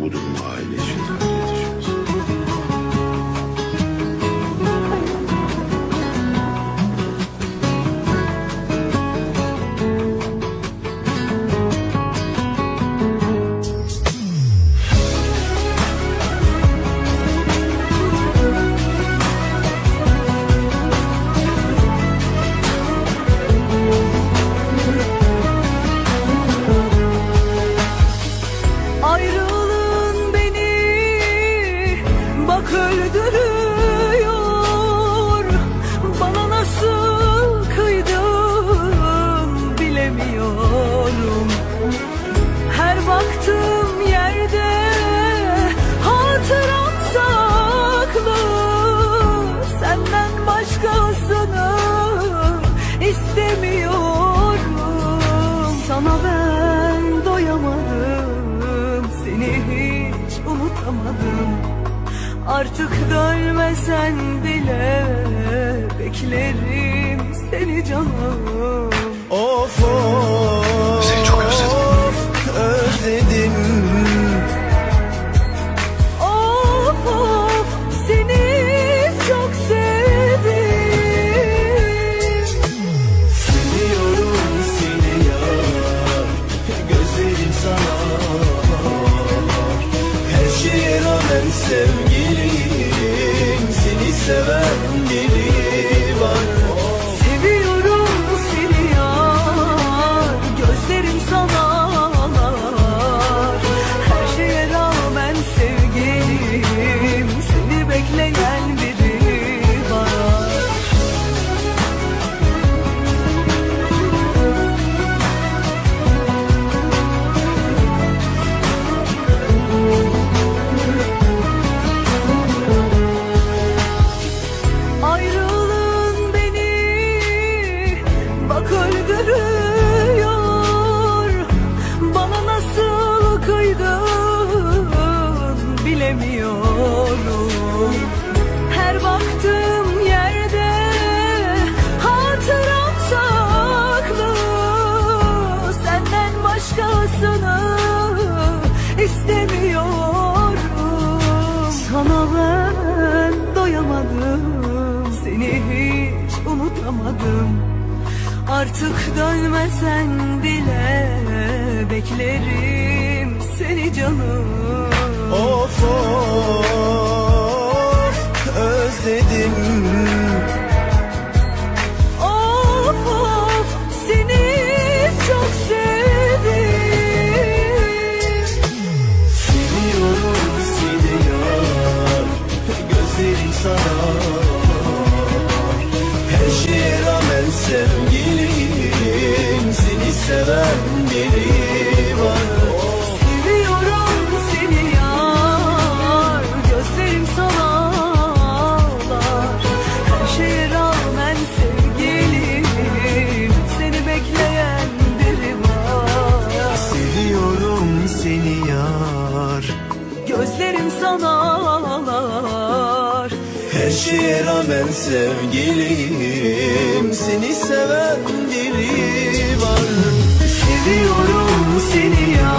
Budurma ailesinden. öldürüyor Bana nasıl kıydın bilemiyorum. Her baktığım yerde hatıram saklı. Senden başkasını istemiyorum. Sana ben doyamadım seni hiç unutamadım. Artık dönmesen bile beklerim seni canım. Of of Seni çok özledim. Özledim. Of of seni çok sevdim. Seviyorum seni ya. Gözlerim sana. Her şeye rağmen Seni seven bilemiyorum. Her baktığım yerde hatıram saklı. Senden başkasını istemiyorum. Sana ben doyamadım Seni hiç unutamadım. Artık dönmesen bile Beklerim seni canım Seviyorum seni yar. Gözlerim sana ağlar. Her şeye rağmen sevgilim Seni seven biri var. Seviyorum seni yar